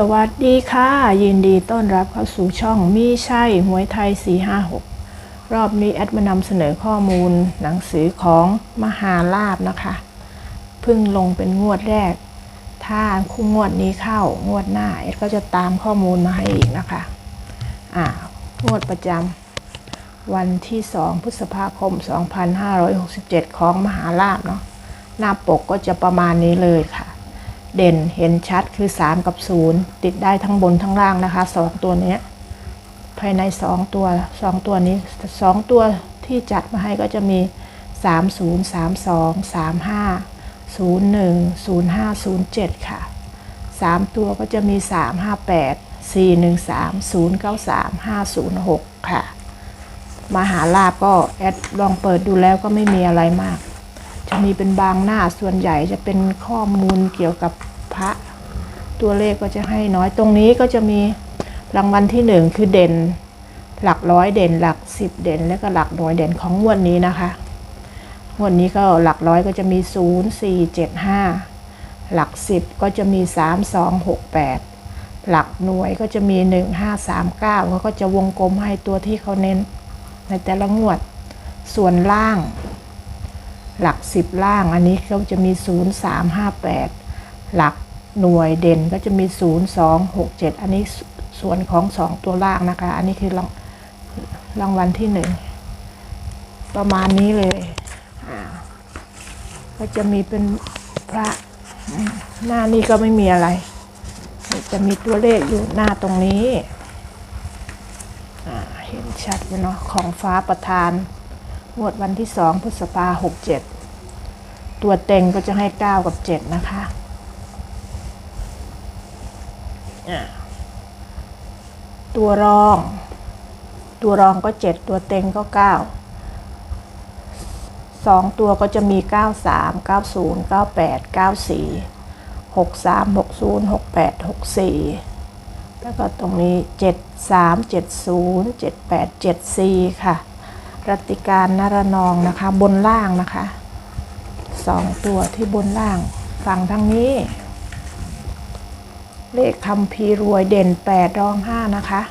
สวัสดีค่ะ ยินดีต้อนรับเข้าสู่ช่องมีใช่หวยไทย 456 รอบนี้แอดมานำเสนอข้อมูลหนังสือของมหาลาบนะคะเพิ่งลงเป็นงวดแรก ถ้าคู่งวดนี้เข้างวดหน้าแอดก็จะตามข้อมูลมาให้อีกนะคะอ่างวดประจำวันที่ 2 พฤษภาคม 2567 ของมหาลาบเนาะหน้าปกก็จะประมาณนี้เลยค่ะ เด่นเห็นชัดคือ 3 กับ 0 ติดได้ทั้งบนทั้งล่างนะคะ 2 ตัวนี้ภายใน 2 ตัว 2 ตัวนี้ 2 ตัวที่จัดมาให้ก็จะมี 3 0 3 2 3 5 0 1 0 5 0 7 ค่ะ 3 ตัวก็จะมี 3 5 8 4 1 3 0 9 3 5 0 6 ค่ะมาหาลาบก็แอดลองเปิดดูแล้วก็ไม่มีอะไรมาก มีเป็นบางหน้าส่วนใหญ่จะเป็นข้อมูลเกี่ยวกับพระ ตัวเลขก็จะให้น้อยตรงนี้ก็จะมีรางวัลที่หนึ่งคือเด่น หลักร้อยเด่น หลักสิบเด่น และก็หลักหน่วยเด่นของงวดนี้นะคะงวดนี้ก็หลักร้อยก็จะมีศูนย์สี่เจ็ดห้าหลักสิบก็จะมีสามสองหกแปดหลักหน่วยก็จะมีหนึ่งห้าสามเก้าเขาก็จะวงกลมให้ตัวที่เขาเน้นในแต่ละงวดส่วนล่าง หลักสิบล่างอันนี้เขาจะมี 0 3 5 8 หลักหน่วยเด่นก็จะมี 0 2 6 7 อันนี้ส่วนของ 2 ตัวล่างนะคะ อันนี้คือรางรางวัลที่หนึ่งประมาณนี้เลยอ่าก็จะมีเป็นพระหน้านี้ก็ไม่มีอะไร จะมีตัวเลขอยู่หน้าตรงนี้อ่าเห็นชัดอยู่เนาะของฟ้าประธาน งวดวันที่สองพฤษภาหกเจ็ดตัวเต็งก็จะให้เก้ากับเจ็ดนะคะตัวรอง ตัวรองก็เจ็ดตัวเต็งก็เก้าสองตัวก็จะมีเก้าสามเก้าศูนย์เก้าแปดเก้าสี่หกสามหกศูนย์หกแปดหกสี่แล้วก็ตรงนี้เจ็ดสามเจ็ดศูนย์เจ็ดแปดเจ็ดสี่ค่ะ รัติการนารนองนะคะ บนล่างนะคะสองตัวที่บนล่างฝั่งทางนี้ เลขคำพีรวยเด่นแปดรองห้านะคะ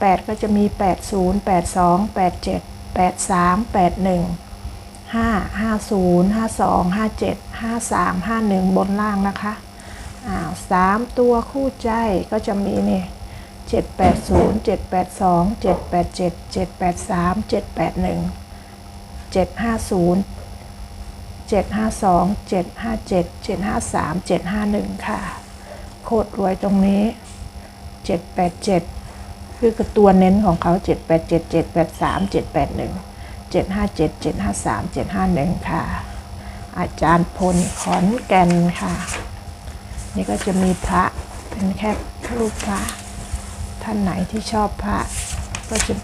แปดก็จะมีแปดศูนย์แปดสองแปดเจ็ดแปดสามแปดหนึ่งห้าห้าศูนย์ห้าสองห้าเจ็ดห้าสามห้าหนึ่งบนล่างนะคะอ้าวสามตัวคู่ใจก็จะมีนี่ เจ็ดแปดศูนย์เจ็ดแปดสองเจ็ดแปดเจ็ดเจ็ดแปดสามเจ็ดแปดหนึ่งเจ็ดห้าศูนย์เจ็ดห้าสองเจ็ดห้าเจ็ดเจ็ดห้าสามเจ็ดห้าหนึ่งค่ะ โคตรรวยตรงนี้เจ็ดแปดเจ็ดคือกับตัวเน้นของเขาเจ็ดแปดเจ็ดเจ็ดแปดสามเจ็ดแปดหนึ่งเจ็ดห้าเจ็ดเจ็ดห้าสามเจ็ดห้าหนึ่งค่ะ อาจารย์พลขอนแก่นค่ะ นี่ก็จะมีพระเป็นแค่รูปพระ ท่านไหนที่ชอบพระก็จะ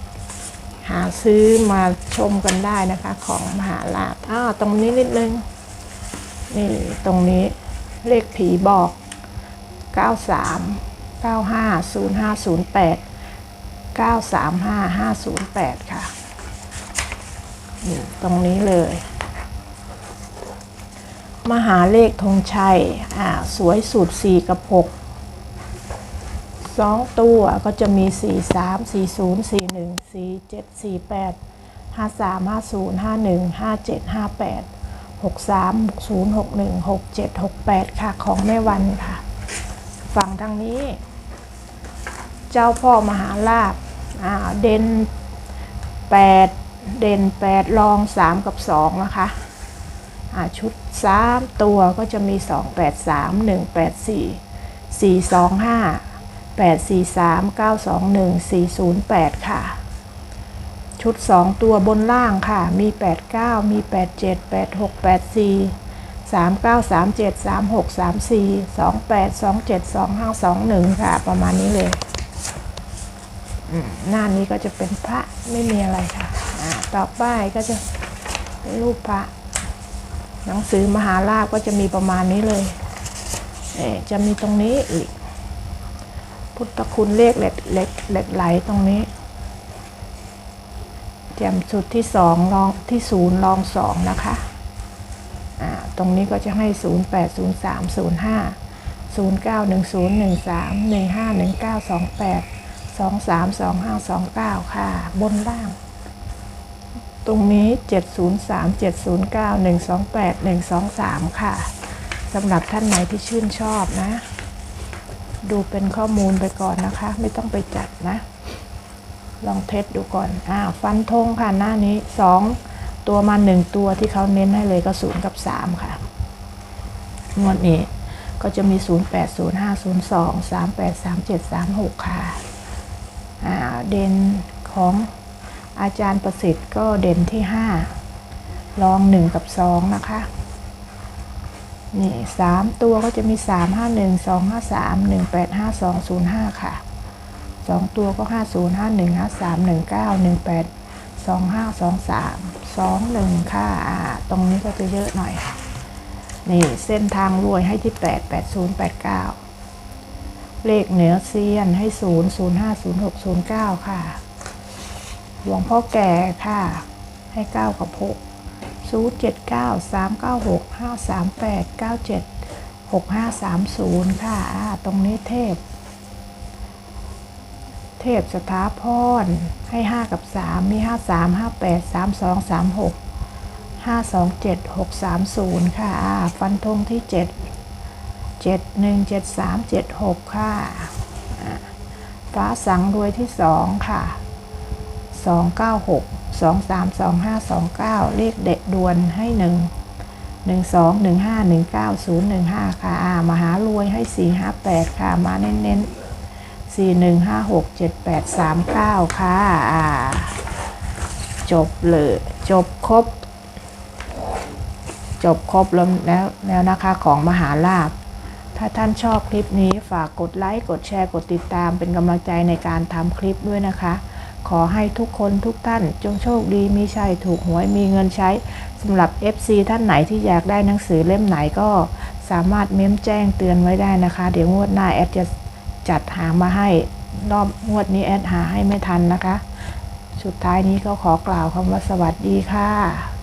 หาซื้อมาชมกันได้นะคะ ของมหาลาภอ้าวตรงนี้นิดนึง นี่ตรงนี้เลขผีบอก 93 95 0508 935 508 ค่ะนี่ตรงนี้เลย มหาเลขธงชัย อ่า สวยสุด4กับ 6 สองตัวก็จะมีสี่สามสี่ศูนย์สี่หนึ่งสี่เจ็ดสี่แปดห้าสามห้าศูนย์ห้าหนึ่งห้าเจ็ดห้าแปดหกสามหกศูนย์หกหนึ่งหกเจ็ดหกแปดค่ะของแม่วันค่ะ ฝั่งทางนี้ เจ้าพ่อมหาลาบเด่นแปดเด่นแปดรองสามกับสองนะคะชุดสามตัวก็จะมีสองแปดสามหนึ่งแปดสี่สี่สองห้า 843 921 408 ค่ะ ชุด 2 ตัวบนล่างค่ะ มี 89 มี 87 86 84 39 37 36 34 28 27 25 21 ค่ะ ประมาณนี้เลยหน้านี้ก็จะเป็นพระไม่มีอะไรค่ะต่อไปก็จะเป็นรูปพระ หนังสือมหาลาภก็จะมีประมาณนี้เลย จะมีตรงนี้อีก พุทธคุณเลขเหล็กเหล็กเหล็กไหลตรงนี้แจมสุดที่สองลองที่ศูนย์ลองสองนะคะตรงนี้ก็จะให้ศูนย์แปดศูนย์สามศูนย์ห้า091013151928 2 3 2 5 2 9 ค่ะ บนล่าง ตรงนี้ 703-709-128-123 ค่ะสำหรับท่านไหนที่ชื่นชอบนะ ดูเป็นข้อมูลไปก่อนนะคะ ไม่ต้องไปจัดนะ ลองเทสดูก่อนอ่าฟันธงค่ะหน้านี้2ตัวมา1ตัวที่เขาเน้นให้เลยก็0กับ3ค่ะงวดนี้ก็จะมี 0 8 0 5 0 2 3 8 3 7 3 6 ค่ะอ่าเด่นของอาจารย์ประสิทธิ์ก็เด่นที่ 5 ลอง 1 กับ 2 นะคะ นี่สามตัวก็จะมี3 5 1 2 5 3 1 8 5 2 0 5ค่ะสองตัวก็5 0 5 1 5 3 1 9 1 8 2 5 2 3 2 1ค่ะอ่าตรงนี้ก็จะเยอะหน่อยนี่เส้นทางรวยให้ที่8 8 0 8 9เลขเหนือเซียนให้0 0 5 0 6 0 9ค่ะ หลวงพ่อแก่ค่ะ ให้9กับ6 0 7 9 079-396-538-97-6530 ค่ะตรงนี้เทพ เทพสถาพรให้ 5 กับ 3 มี 5 3 5 8 3 2 3 6 5 2 7 6 3 0 ค่ะ ฟันธงที่ 7 7 1 7 3 7 6 ค่ะ ฟ้าสังรวยที่ 2 ค่ะ 296 23 25 29 เลขเด็ดดวนให้ 1 12 15 19 015ค่ะอ่ามาหารวยให้ 458 ค่ะ มาเน้นๆสี่หนึ่งห้าหกเจ็ดแปดสามเก้าค่ะอ่าจบเลยจบครบ จบครบแล้วแล้วแล้วนะคะของมหาลาภถ้าท่านชอบคลิปนี้ฝากกดไลค์ กดแชร์ กดติดตามเป็นกำลังใจในการทำคลิปด้วยนะคะ ขอให้ทุกคนทุกท่านจงโชคดีมีชัยถูกหวยมีเงินใช้สำหรับ FC ท่านไหนที่อยากได้หนังสือเล่มไหนก็สามารถเม้มแจ้งเตือนไว้ได้นะคะ เดี๋ยวงวดหน้าแอดจะจัดหามาให้รอบงวดนี้แอดหาให้ไม่ทันนะคะ สุดท้ายนี้ก็ขอกล่าวคำว่าสวัสดีค่ะ